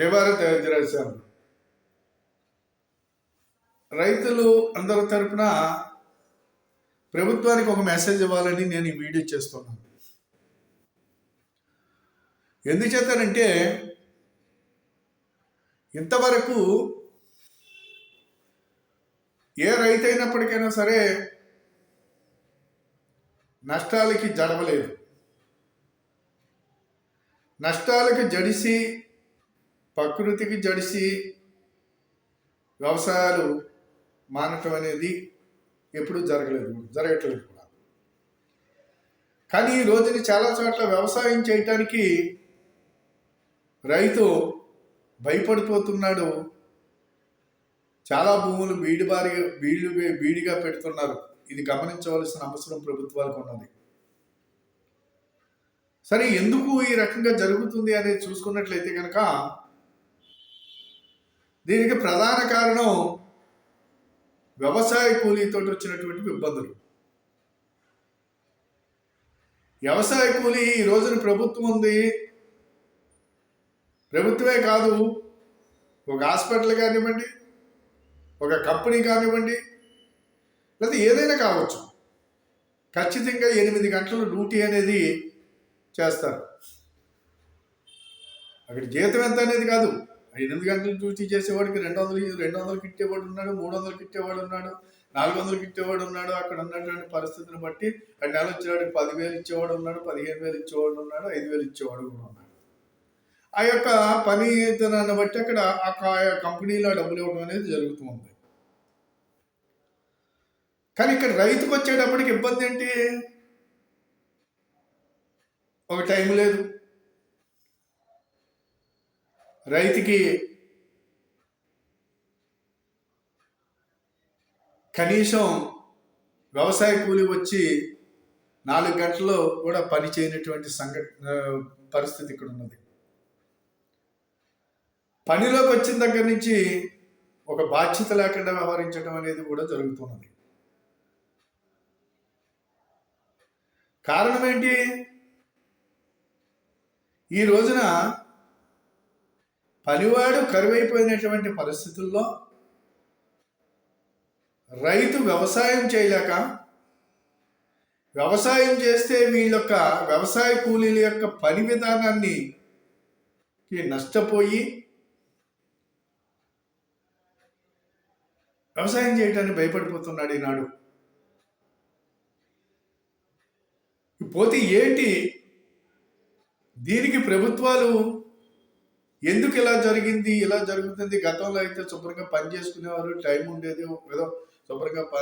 జయభారత్ తయారు రాశారు రైతులు అందరి తరపున ప్రభుత్వానికి ఒక మెసేజ్ ఇవ్వాలని నేను ఈ వీడియో చేస్తున్నాను. ఎందుచేతనంటే ఇంతవరకు ఏ రైతు అయినప్పటికైనా సరే నష్టాలకి జడవలేదు. నష్టాలకి జడిసి ప్రకృతికి జడిసి వ్యవసాయాలు మానటం అనేది ఎప్పుడూ జరగలేదు జరగట్లేదు కూడా. కానీ ఈ రోజుని చాలా చోట్ల వ్యవసాయం చేయటానికి రైతు భయపడిపోతున్నాడు. చాలా భూములు బీడిబారి బీడు బీడిగా పెడుతున్నారు. ఇది గమనించవలసిన అవసరం ప్రభుత్వాలకు ఉన్నది. సరే ఎందుకు ఈ రకంగా జరుగుతుంది అనేది చూసుకున్నట్లయితే కనుక దీనికి ప్రధాన కారణం వ్యవసాయ కూలీతో వచ్చినటువంటి ఇబ్బందులు. వ్యవసాయ కూలీ ఈ రోజున ప్రభుత్వం ఉంది. ప్రభుత్వమే కాదు ఒక హాస్పిటల్ కానివ్వండి ఒక కంపెనీ కానివ్వండి లేదా ఏదైనా కావచ్చు. ఖచ్చితంగా ఎనిమిది గంటల డ్యూటీ అనేది చేస్తారు. అక్కడ జీతం ఎంత అనేది కాదు. ఎనిమిది గంటలు డ్యూటీ చేసేవాడికి రెండు వందలు రెండు వందలకి ఇచ్చేవాడు ఉన్నాడు మూడు వందలకి ఇచ్చేవాడు ఉన్నాడు నాలుగు వందలకి ఇచ్చేవాడు ఉన్నాడు అక్కడ ఉన్నటువంటి పరిస్థితిని బట్టి ఆ నెల వచ్చేవాడికి పదివేలు ఇచ్చేవాడు ఉన్నాడు పదిహేను వేలు ఇచ్చేవాడు ఉన్నాడు ఐదు వేలు ఇచ్చేవాడు కూడా ఉన్నాడు. ఆ యొక్క పని విధానాన్ని బట్టి అక్కడ ఆ కంపెనీలో డబ్బులు ఇవ్వడం అనేది జరుగుతూ ఉంది. కానీ ఇక్కడ రైతుకు వచ్చేటప్పటికి ఇబ్బంది ఏంటి? ఒక టైం లేదు. రైతుకి కనీసం వ్యవసాయ కూలి వచ్చి నాలుగు గంటల్లో కూడా పని చేయనటువంటి సంఘట పరిస్థితి ఇక్కడ ఉన్నది. పనిలోకి వచ్చిన దగ్గర నుంచి ఒక బాధ్యత లేకుండా వ్యవహరించడం అనేది కూడా జరుగుతున్నది. కారణం ఏంటి? ఈ రోజున పనివాడు కరువైపోయినటువంటి పరిస్థితుల్లో రైతు వ్యవసాయం చేయలేక వ్యవసాయం చేస్తే వీళ్ళ యొక్క వ్యవసాయ కూలీల యొక్క పని విధానాన్ని నష్టపోయి వ్యవసాయం చేయడానికి భయపడిపోతున్నాడు ఈనాడు. పోతే ఏంటి? దీనికి ప్రభుత్వాలు ఎందుకు ఇలా జరిగింది ఇలా జరుగుతుంది? గతంలో అయితే శుభ్రంగా పని చేసుకునేవారు టైం ఉండేది ఏదో శుభ్రంగా ప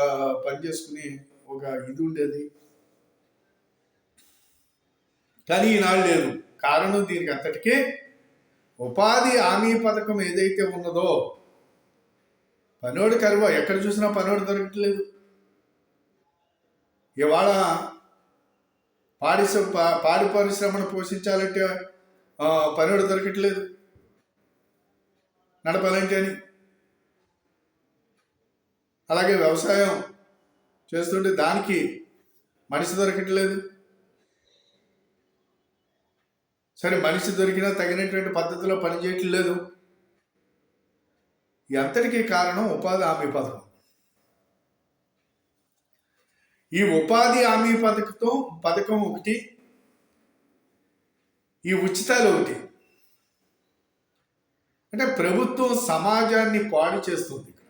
పని చేసుకుని ఒక ఇది ఉండేది. కానీ ఈనాడు లేదు. కారణం దీనికి అంతటికీ. ఉపాధి హామీ పథకం ఏదైతే ఉన్నదో పనోడు కరువ ఎక్కడ చూసినా పనోడు దొరకట్లేదు. ఇవాళ పాడి పా- పాడి పరిశ్రమను పోషించాలంటే ఆ, పనోడు దొరకట్లేదు. నడపాలంటే అని అలాగే వ్యవసాయం చేస్తుంటే దానికి మనిషి దొరకట్లేదు. సరే మనిషి దొరికినా తగినటువంటి పద్ధతిలో పనిచేయట్లేదు ఎంతటికీ కారణం ఉపాధి హామీ పథకం. ఈ ఉపాధి హామీ పథకంతో పథకం ఒకటి ఈ ఉచితాలు ఒకటి. అంటే ప్రభుత్వం సమాజాన్ని పాడు చేస్తుంది ఇక్కడ.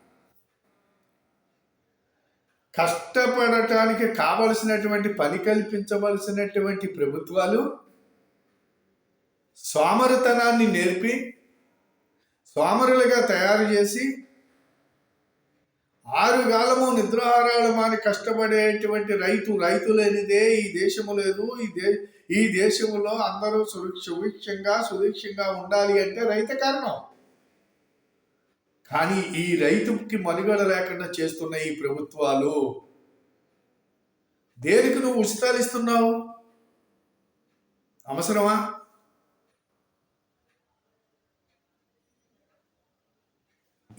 కష్టపడటానికి కావలసినటువంటి పని కల్పించవలసినటువంటి ప్రభుత్వాలు సోమరితనాన్ని నేర్పి సోమరులుగా తయారు చేసి ఆరు కాలము నిద్రాహారాలు మాని కష్టపడేటువంటి రైతు రైతు లేనిదే ఈ దేశము లేదు. ఈ దే ఈ దేశంలో అందరూ సురక్ష సుభిక్షంగా సుభిక్షంగా ఉండాలి అంటే రైతు కారణం కానీ ఈ రైతుకి మనుగడ లేకుండా చేస్తున్న ఈ ప్రభుత్వాలు దేనికి నువ్వు ఉచితాలు ఇస్తున్నావు? అవసరమా?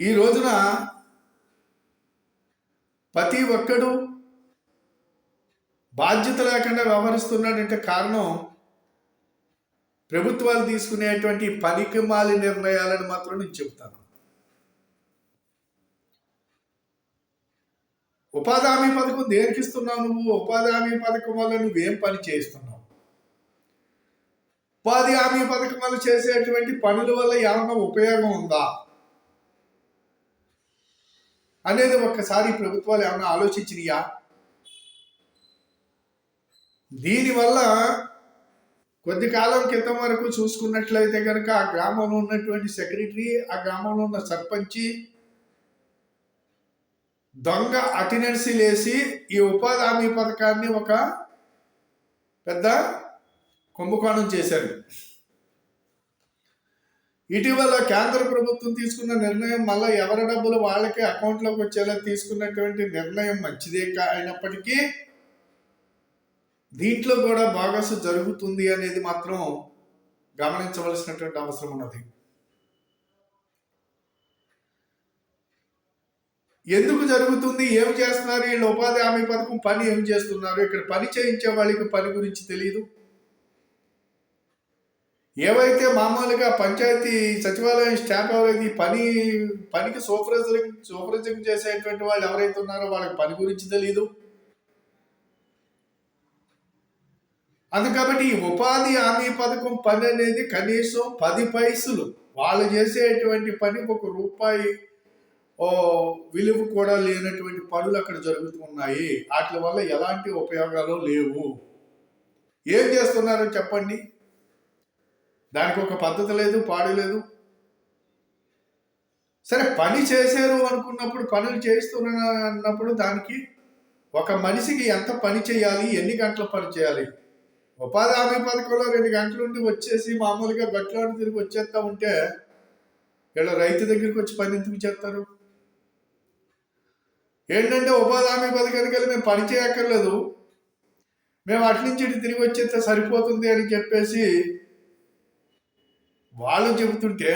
ఈ రోజున ప్రతి ఒక్కడు బాధ్యత లేకుండా వ్యవహరిస్తున్నాడంటే కారణం ప్రభుత్వాలు తీసుకునేటువంటి పనికిమాలి నిర్ణయాలను మాత్రం నేను చెప్తాను ఉపాధి హామీ పథకం దేనికి ఇస్తున్నావు నువ్వు? ఉపాధి హామీ పథకం వల్ల నువ్వేం పని చేస్తున్నావు? ఉపాధి హామీ పథకం వల్ల చేసేటువంటి పనుల వల్ల ఏమన్నా ఉపయోగం ఉందా? అనేది ఒక్కసారి ప్రభుత్వాలు ఏమన్నా ఆలోచించినాయా? దీనివల్ల కొద్ది కాలం క్రితం వరకు చూసుకున్నట్లయితే కనుక ఆ గ్రామంలో ఉన్నటువంటి సెక్రటరీ ఆ గ్రామంలో ఉన్న సర్పంచి దొంగ అటెండెన్సీ లేసి ఈ ఉపాధి హామీ పథకాన్ని ఒక పెద్ద కుంభకోణం చేశారు. ఇటీవల కేంద్ర ప్రభుత్వం తీసుకున్న నిర్ణయం మళ్ళీ ఎవరి డబ్బులు వాళ్ళకి అకౌంట్లోకి వచ్చేలా తీసుకున్నటువంటి నిర్ణయం మంచిదే కా- అయినప్పటికీ దీంట్లో కూడా బాగస్ జరుగుతుంది అనేది మాత్రం గమనించవలసినటువంటి అవసరం ఉన్నది. ఎందుకు జరుగుతుంది? ఏం చేస్తున్నారు? వీళ్ళు ఉపాధి హామీ పథకం పని ఏం చేస్తున్నారు? ఇక్కడ పని చేయించే వాళ్ళకి పని గురించి తెలియదు ఏవైతే మామూలుగా పంచాయతీ సచివాలయం స్టాఫ్ ఎవరైతే పని పనికి సూపర్వైజరింగ్ సూపర్వైజింగ్ చేసేటువంటి వాళ్ళు ఎవరైతే ఉన్నారో వాళ్ళకి పని గురించి తెలియదు అందు కాబట్టి ఈ ఉపాధి హామీ పథకం పని అనేది కనీసం పది పైసలు. వాళ్ళు చేసేటువంటి పని ఒక రూపాయి విలువ కూడా లేనటువంటి పనులు అక్కడ జరుగుతున్నాయి. వాటి వల్ల ఎలాంటి ఉపయోగాలు లేవు. ఏం చేస్తున్నారో చెప్పండి. దానికి ఒక పద్ధతి లేదు పాడు లేదు. సరే పని చేశారు అనుకున్నప్పుడు పనులు చేస్తున్నా అన్నప్పుడు దానికి ఒక మనిషికి ఎంత పని చేయాలి ఎన్ని గంటల పని చేయాలి? ఉపాధి హామీ పథకంలో రెండు గంటల నుండి వచ్చేసి మామూలుగా గట్లాడు తిరిగి వచ్చేస్తా ఉంటే వీళ్ళ రైతు దగ్గరికి వచ్చి పని ఎందుకు చేస్తారు? ఏంటంటే ఉపాధి హామీ పథకానికి వెళ్ళి మేము పని చేయక్కర్లేదు. మేము అటు నుంచి ఇటు తిరిగి వచ్చేస్తే సరిపోతుంది అని చెప్పేసి వాళ్ళు చెబుతుంటే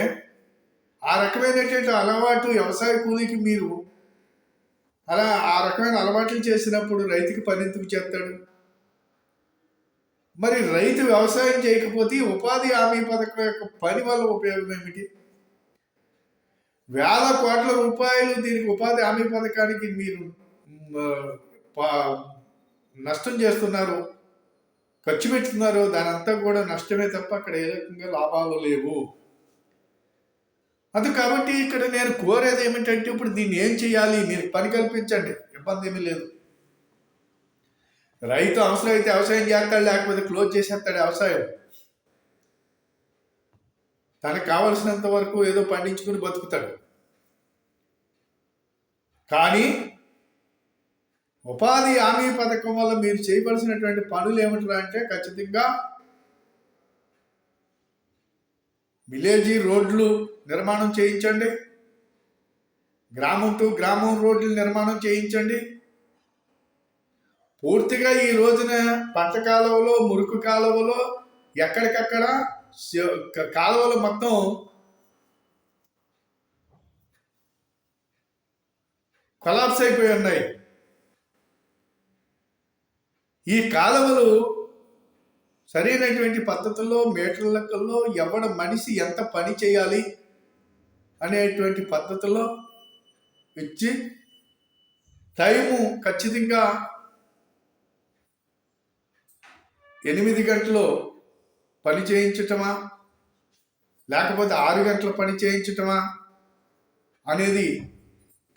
ఆ రకమైనటువంటి అలవాటు వ్యవసాయ కూలీకి మీరు అలా ఆ రకమైన అలవాట్లు చేసినప్పుడు రైతుకి పని ఎందుకు చేస్తాడు? మరి రైతు వ్యవసాయం చేయకపోతే ఉపాధి హామీ పథకం యొక్క పని వల్ల ఉపయోగం ఏమిటి? వేల కోట్ల రూపాయలు దీనికి ఉపాధి హామీ పథకానికి మీరు పా- నష్టం చేస్తున్నారు ఖర్చు పెట్టుతున్నారు దానంతా కూడా నష్టమే తప్ప అక్కడ ఏ రకంగా లాభాలు లేవు. అది కాబట్టి ఇక్కడ నేను కోరేది ఏమిటంటే ఇప్పుడు దీన్ని ఏం చేయాలి? మీరు పని కల్పించండి ఇబ్బంది ఏమీ లేదు. రైతు అవసరం అయితే వ్యవసాయం చేస్తాడు లేకపోతే క్లోజ్ చేసేస్తాడు వ్యవసాయం. తనకు కావలసినంత వరకు ఏదో పండించుకుని బతుకుతాడు. కానీ ఉపాధి హామీ పథకం వల్ల మీరు చేయవలసినటువంటి పనులు ఏమిటరా అంటే ఖచ్చితంగా విలేజీ రోడ్లు నిర్మాణం చేయించండి. గ్రామం టు గ్రామం రోడ్లు నిర్మాణం చేయించండి. పూర్తిగా ఈ రోజున పంట కాలువలో మురుకు కాలువలో ఎక్కడికక్కడ కాలువలు మొత్తం కొలాప్స్ అయిపోయి ఉన్నాయి. ఈ కాలువలు సరైనటువంటి పద్ధతుల్లో మీటర్ లెక్కల్లో ఎవడ మనిషి ఎంత పని చేయాలి అనేటువంటి పద్ధతిలో ఇచ్చి టైము ఖచ్చితంగా ఎనిమిది గంటలు పని చేయించటమా? లేకపోతే ఆరు గంటల పని చేయించటమా? అనేది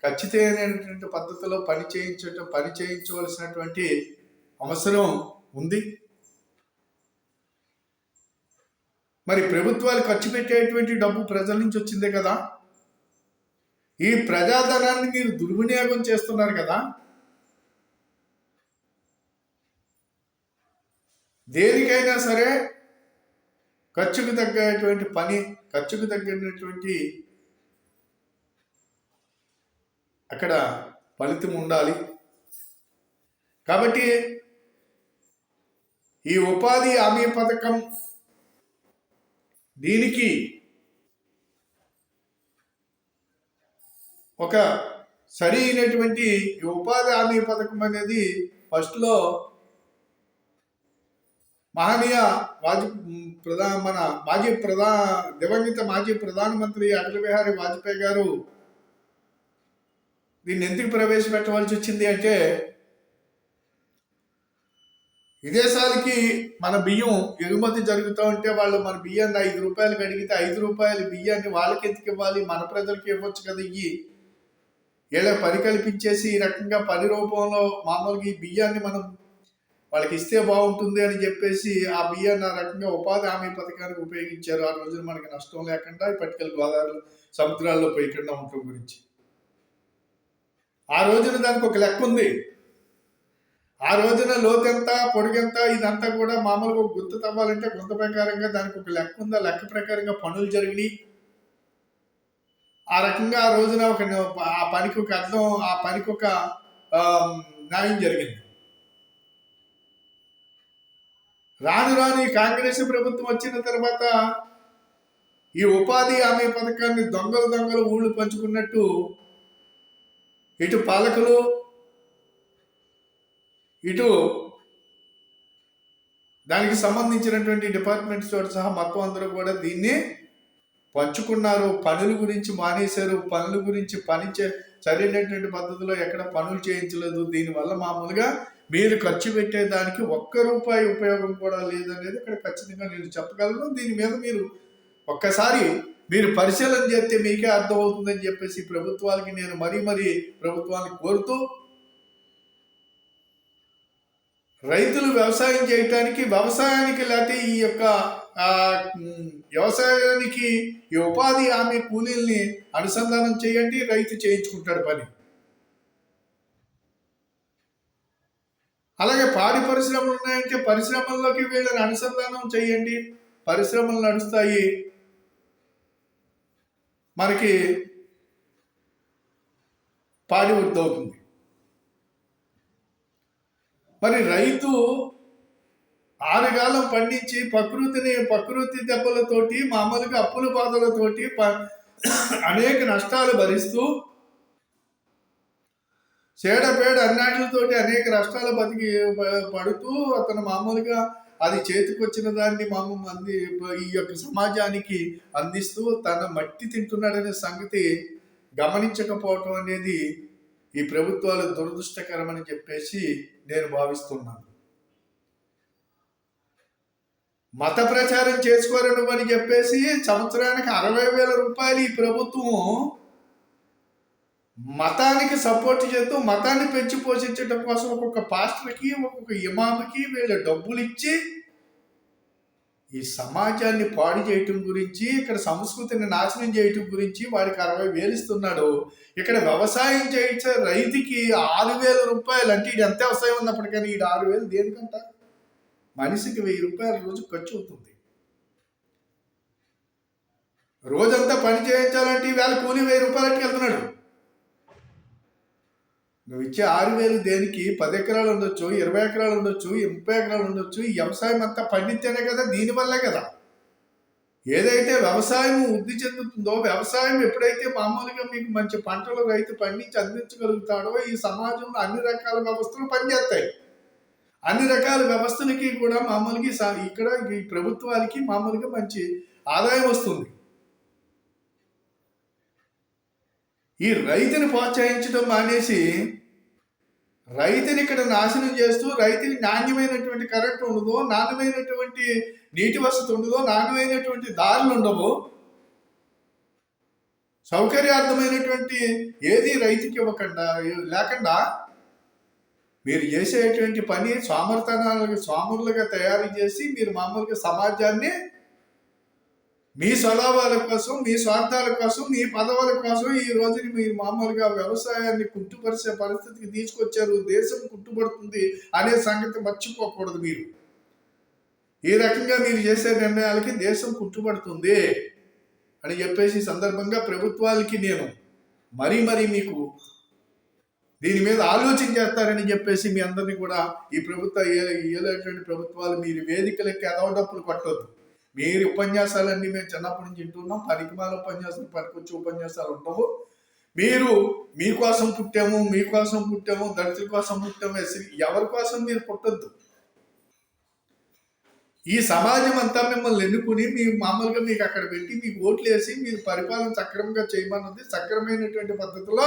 ఖచ్చితమైనటువంటి పద్ధతిలో పని చేయించటం పని చేయించవలసినటువంటి అవసరం ఉంది. మరి ప్రభుత్వాలు ఖర్చు పెట్టేటువంటి డబ్బు ప్రజల నుంచి వచ్చిందే కదా? ఈ ప్రజాధనాన్ని మీరు దుర్వినియోగం చేస్తున్నారు కదా? దేనికైనా సరే ఖర్చుకు తగ్గటువంటి పని ఖర్చుకు తగ్గినటువంటి అక్కడ ఫలితం ఉండాలి. కాబట్టి ఈ ఉపాధి హామీ పథకం దీనికి ఒక సరైనటువంటి ఈ ఉపాధి హామీ పథకం అనేది ఫస్ట్లో మహనీయ వాజ్ ప్రధాన మన మాజీ ప్రధా దివంగత మాజీ ప్రధానమంత్రి అటల్ బిహారీ వాజ్పేయి గారు దీన్ని ఎందుకు ప్రవేశపెట్టవలసి వచ్చింది అంటే విదేశాలకి మన బియ్యం ఎగుమతి జరుగుతూ ఉంటే వాళ్ళు మన బియ్యాన్ని ఐదు రూపాయలకి అడిగితే ఐదు రూపాయల బియ్యాన్ని వాళ్ళకి ఎందుకు ఇవ్వాలి? మన ప్రజలకి ఇవ్వచ్చు కదా ఇవి వీళ్ళ పని కల్పించేసి ఈ రకంగా పని రూపంలో మామూలుగా ఈ బియ్యాన్ని మనం వాళ్ళకి ఇస్తే బాగుంటుంది అని చెప్పేసి ఆ బియ్యాన్ని ఆ రకంగా ఉపాధి హామీ పథకానికి ఉపయోగించారు. ఆ రోజున మనకి నష్టం లేకుండా పట్టికల గోదావరి సముద్రాల్లో పోయకుండా ఉండటం గురించి. ఆ రోజున దానికి ఒక లెక్క ఉంది. ఆ రోజున లోతెంత పొడిగెంత ఇదంతా కూడా మామూలుగా గుర్తు తవ్వాలంటే గుంత ప్రకారంగా దానికి ఒక లెక్క ఉంది? ఆ లెక్క ప్రకారంగా పనులు జరిగినాయి. ఆ రకంగా ఆ రోజున ఒక ఆ పనికి ఒక అర్థం ఆ పనికి ఒక న్యాయం జరిగింది. రాను రాను ఈ కాంగ్రెస్ ప్రభుత్వం వచ్చిన తర్వాత ఈ ఉపాధి హామీ పథకాన్ని దొంగలు దొంగలు ఊళ్ళు పంచుకున్నట్టు ఇటు పాలకులు ఇటు దానికి సంబంధించినటువంటి డిపార్ట్మెంట్స్ తోటి సహా మొత్తం అందరూ కూడా దీన్ని పంచుకున్నారు. పనుల గురించి మానేశారు. పనుల గురించి పనిచే సరైనటువంటి పద్ధతిలో ఎక్కడ పనులు చేయించలేదు. దీనివల్ల మామూలుగా మీరు ఖర్చు పెట్టేదానికి ఒక్క రూపాయి ఉపయోగం కూడా లేదనేది ఇక్కడ ఖచ్చితంగా నేను చెప్పగలను. దీని మీద మీరు ఒక్కసారి మీరు పరిశీలన చేస్తే మీకే అర్థమవుతుందని చెప్పేసి ప్రభుత్వాలకి నేను మరీ మరీ ప్రభుత్వాన్ని కోరుతూ రైతులు వ్యవసాయం చేయటానికి వ్యవసాయానికి లేకపోతే ఈ యొక్క వ్యవసాయానికి ఈ ఉపాధి హామీ కూలీల్ని అనుసంధానం చేయండి రైతు చేయించుకుంటాడు పని. అలాగే పాడి పరిశ్రమలు ఉన్నాయంటే పరిశ్రమల్లోకి వీళ్ళని అనుసంధానం చేయండి. పరిశ్రమలు నడుస్తాయి. మనకి పాడి ఉద్యోగం. మరి రైతు ఆరుగాలం పండించి ప్రకృతిని ప్రకృతి దెబ్బలతోటి మామూలుగా అప్పుల బాధలతోటి ప- అనేక నష్టాలు భరిస్తూ చేడపేడ అన్నాటితోటి అనేక నష్టాలు బతికి ప- పడుతూ అతను మామూలుగా అది చేతికొచ్చిన దాన్ని మామూలు అంది ఈ యొక్క సమాజానికి అందిస్తూ తన మట్టి తింటున్నాడనే సంగతి గమనించకపోవటం అనేది ఈ ప్రభుత్వాలు దురదృష్టకరమని చెప్పేసి నేను భావిస్తున్నాను. మత ప్రచారం చేసుకోరు అని చెప్పేసి సంవత్సరానికి అరవై వేల రూపాయలు ఈ ప్రభుత్వం మతానికి సపోర్ట్ చేస్తూ మతాన్ని పెంచి పోషించడం కోసం ఒక్కొక్క పాస్టర్కి ఒక్కొక్క ఇమామ్కి వీళ్ళు డబ్బులు ఇచ్చి ఈ సమాజాన్ని పాడు చేయటం గురించి ఇక్కడ సంస్కృతిని నాశనం చేయటం గురించి వాడికి అరవై వేలు ఇస్తున్నాడు ఇక్కడ వ్యవసాయం చేయించే రైతుకి ఆరు వేల రూపాయలు అంటే ఇది ఎంత వ్యవసాయం ఉన్నప్పటికైనా ఈ ఆరు వేలు దేనికంట? మనిషికి వెయ్యి రూపాయల రోజు ఖర్చు అవుతుంది. రోజంతా పని చేయించాలంటే ఈవేళ కూలి వెయ్యి రూపాయలకి వెళ్తున్నాడు. నువ్వు ఇచ్చే ఆరు వేలు దేనికి? పది ఎకరాలు ఉండొచ్చు ఇరవై ఎకరాలు ఉండొచ్చు ముప్పై ఎకరాలు ఉండొచ్చు ఈ వ్యవసాయం అంతా పండితేనే కదా దీనివల్లే కదా. ఏదైతే వ్యవసాయం వృద్ధి చెందుతుందో వ్యవసాయం ఎప్పుడైతే మామూలుగా మీకు మంచి పంటలు రైతు పండించి అందించగలుగుతాడో ఈ సమాజంలో అన్ని రకాల వ్యవస్థలు పనిచేస్తాయి. అన్ని రకాల వ్యవస్థలకి కూడా మామూలుగా ఇక్కడ ఈ ప్రభుత్వాలకి మామూలుగా మంచి ఆదాయం వస్తుంది. ఈ రైతుని ప్రోత్సహించడం మానేసి రైతుని ఇక్కడ నాశనం చేస్తూ రైతుని నాణ్యమైనటువంటి కరెంట్ ఉండదు నాణ్యమైనటువంటి నీటి వసతి ఉండదు నాణ్యమైనటువంటి దారులు ఉండవు. సౌకర్యార్థమైనటువంటి ఏది రైతుకి ఇవ్వకుండా లేకుండా మీరు చేసేటువంటి పని స్వామర్థనాలకు స్వాములుగా తయారు చేసి మీరు మామూలుగా సమాజాన్ని మీ స్వలాభాల కోసం మీ స్వార్థాల కోసం మీ పదవుల కోసం ఈ రోజుని మీరు మామూలుగా వ్యవసాయాన్ని కుట్టుపరిచే పరిస్థితికి తీసుకొచ్చారు దేశం కుట్టుబడుతుంది అనే సంగతి మర్చిపోకూడదు మీరు. ఈ రకంగా మీరు చేసే నిర్ణయాలకి దేశం కుట్టుబడుతుంది అని చెప్పేసి సందర్భంగా ప్రభుత్వాలకి నేను మరీ మరీ మీకు దీని మీద ఆలోచన చేస్తారని చెప్పేసి మీ అందరినీ కూడా ఈ ప్రభుత్వ ఏ- ఏలేటువంటి ప్రభుత్వాలు మీరు వేదికలకి ఎదవడప్పులు కొట్టొద్దు. మీరు ఉపన్యాసాలన్నీ మేము చిన్నప్పటి నుంచి వింటున్నాం. పనికిమాల ఉపన్యాసాలు పనికొచ్చే ఉపన్యాసాలు ఉండవు. మీరు మీకోసం పుట్టాము మీకోసం పుట్టాము దళితుల కోసం పుట్టాము ఎస్సీ ఎవరి కోసం మీరు పుట్టద్దు. ఈ సమాజం అంతా మిమ్మల్ని ఎన్నుకుని మీ మామూలుగా మీకు అక్కడ పెట్టి మీకు ఓట్లు వేసి మీరు పరిపాలన సక్రమంగా చేయమన్నది సక్రమైనటువంటి పద్ధతిలో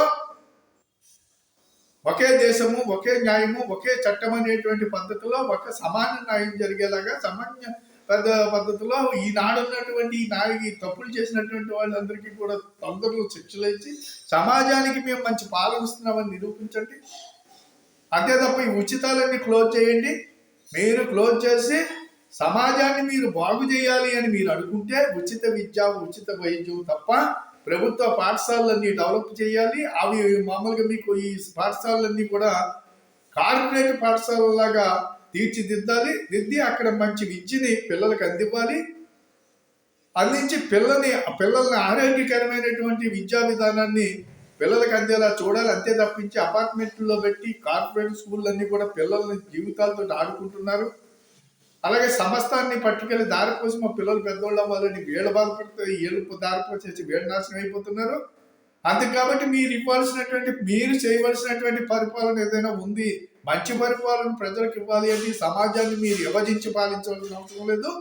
ఒకే దేశము ఒకే న్యాయము ఒకే చట్టం అనేటువంటి పద్ధతిలో ఒక సమాన న్యాయం జరిగేలాగా సమాన్య పెద్ద పద్ధతిలో ఈనాడు ఉన్నటువంటి ఈ నాయకి తప్పులు చేసినటువంటి వాళ్ళందరికీ కూడా తొందరలో శిక్షలు ఇచ్చి సమాజానికి మేము మంచి పాలన ఇస్తున్నామని నిరూపించండి. అంతే తప్ప ఈ ఉచితాలన్నీ క్లోజ్ చేయండి. మీరు క్లోజ్ చేసి సమాజాన్ని మీరు బాగు చేయాలి అని మీరు అనుకుంటే ఉచిత విద్య ఉచిత వైద్యం తప్ప ప్రభుత్వ పాఠశాలలన్నీ డెవలప్ చేయాలి. అవి మామూలుగా మీకు ఈ పాఠశాలలన్నీ కూడా కార్పొరేట్ పాఠశాలలాగా తీర్చిదిద్దాలి దిద్ది అక్కడ మంచి విద్యని పిల్లలకు అందివ్వాలి. అందించి పిల్లని పిల్లల్ని ఆరోగ్యకరమైనటువంటి విద్యా విధానాన్ని పిల్లలకు అందేలా చూడాలి. అంతే తప్పించి అపార్ట్మెంట్లో పెట్టి కార్పొరేట్ స్కూళ్ళన్నీ కూడా పిల్లల్ని జీవితాలతో ఆడుకుంటున్నారు. అలాగే సమస్తాన్ని పట్టుకెళ్ళి దారి కోసం మా పిల్లలు పెద్దోళ్ళ వాళ్ళని వీళ్ళు బాధపడుతుంది వీళ్ళు దారిపోసేసి వీళ్ళు నాశనం అయిపోతున్నారు. అందుకు కాబట్టి మీరు ఇవ్వాల్సినటువంటి మీరు చేయవలసినటువంటి పరిపాలన ఏదైనా ఉంది మంచి పరిపాలన ప్రజలకు ఇవ్వాలి అని సమాజాన్ని మీరు విభజించి పాలించవలసిన అవసరం లేదు.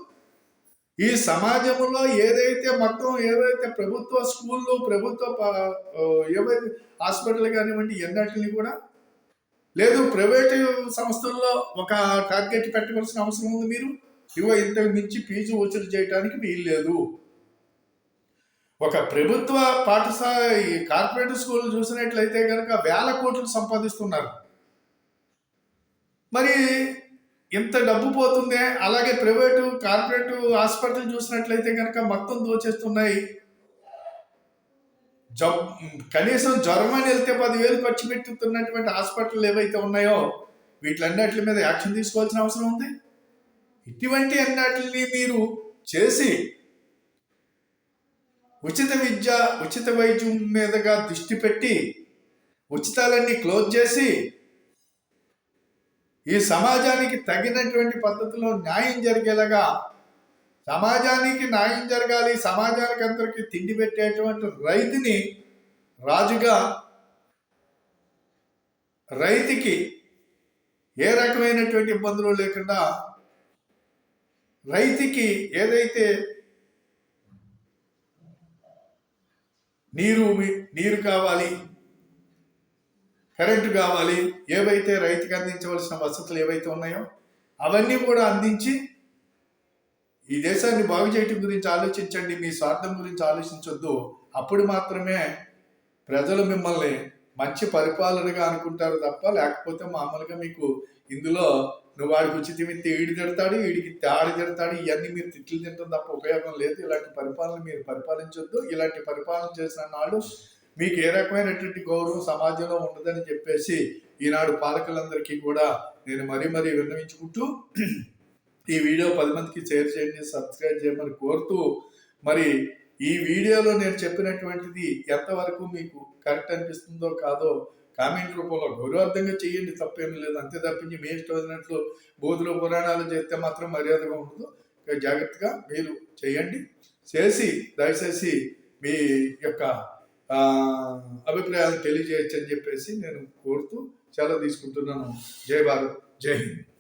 ఈ సమాజంలో ఏదైతే మొత్తం ఏదైతే ప్రభుత్వ స్కూళ్ళు ప్రభుత్వ ఏవైతే హాస్పిటల్ కానివ్వండి ఎన్నటిని కూడా లేదు ప్రైవేటు సంస్థల్లో ఒక టార్గెట్ పెట్టవలసిన అవసరం ఉంది మీరు. ఇవో ఇంతకు మించి ఫీజు వసూలు చేయడానికి వీలు లేదు ఒక ప్రభుత్వ పాఠశాల ఈ కార్పొరేట్ స్కూల్ చూసినట్లయితే కనుక వేల కోట్లు సంపాదిస్తున్నారు. మరి ఎంత డబ్బు పోతుందే? అలాగే ప్రైవేటు కార్పొరేట్ హాస్పిటల్ చూసినట్లయితే కనుక మొత్తం దోచేస్తున్నాయి. జబ్ కనీసం జ్వరం వెళ్తే పదివేలు ఖర్చు పెట్టుతున్నటువంటి హాస్పిటల్ ఏవైతే ఉన్నాయో వీటిలన్నిటి మీద యాక్షన్ తీసుకోవాల్సిన అవసరం ఉంది. ఇటువంటి అన్నిటిని మీరు చేసి ఉచిత విద్య ఉచిత వైద్యం మీదగా దృష్టి పెట్టి ఉచితాలన్నీ క్లోజ్ చేసి ఈ సమాజానికి తగినటువంటి పద్ధతిలో న్యాయం జరిగేలాగా సమాజానికి న్యాయం జరగాలి సమాజానికి అందరికీ తిండి పెట్టేటువంటి రైతుని రాజుగా రైతుకి ఏ రకమైనటువంటి ఇబ్బందులు లేకుండా రైతుకి ఏదైతే నీరు నీరు కావాలి కరెంటు కావాలి ఏవైతే రైతుకి అందించవలసిన వసతులు ఏవైతే ఉన్నాయో అవన్నీ కూడా అందించి ఈ దేశాన్ని బాగు చేయటం గురించి ఆలోచించండి మీ స్వార్థం గురించి ఆలోచించొద్దు. అప్పుడు మాత్రమే ప్రజలు మిమ్మల్ని మంచి పరిపాలనగా అనుకుంటారు తప్ప లేకపోతే మామూలుగా మీకు ఇందులో నువ్వు వాడికి ఉచిత ఇస్తే ఈడి తిడతాడు ఈడికి ఇస్తే ఆడి తిడతాడు ఇవన్నీ మీరు తిట్లు తింటాం తప్ప ఉపయోగం లేదు. ఇలాంటి పరిపాలన మీరు పరిపాలించొద్దు. ఇలాంటి పరిపాలన చేసిన నాడు మీకు ఏ రకమైనటువంటి గౌరవం సమాజంలో ఉండదని చెప్పేసి ఈనాడు పాలకులందరికీ కూడా నేను మరీ మరీ విన్నవించుకుంటూ ఈ వీడియో పది మందికి షేర్ చేయండి సబ్స్క్రైబ్ చేయమని కోరుతూ మరి ఈ వీడియోలో నేను చెప్పినటువంటిది ఎంతవరకు మీకు కరెక్ట్ అనిపిస్తుందో కాదో కామెంట్ రూపంలో గౌరవార్థంగా చేయండి తప్పేమీ లేదు. అంతే తప్పించి మీ ఇష్టం వచ్చినట్లు బోధులు పురాణాలు చేస్తే మాత్రం మర్యాదగా ఉండదు. జాగ్రత్తగా మీరు చేయండి. చేసి దయచేసి మీ యొక్క ఆ, అభిప్రాయాలు తెలియజేయచ్చని చెప్పేసి నేను కోరుతూ సెలవు తీసుకుంటున్నాను. జై భారత్ జై హింద్.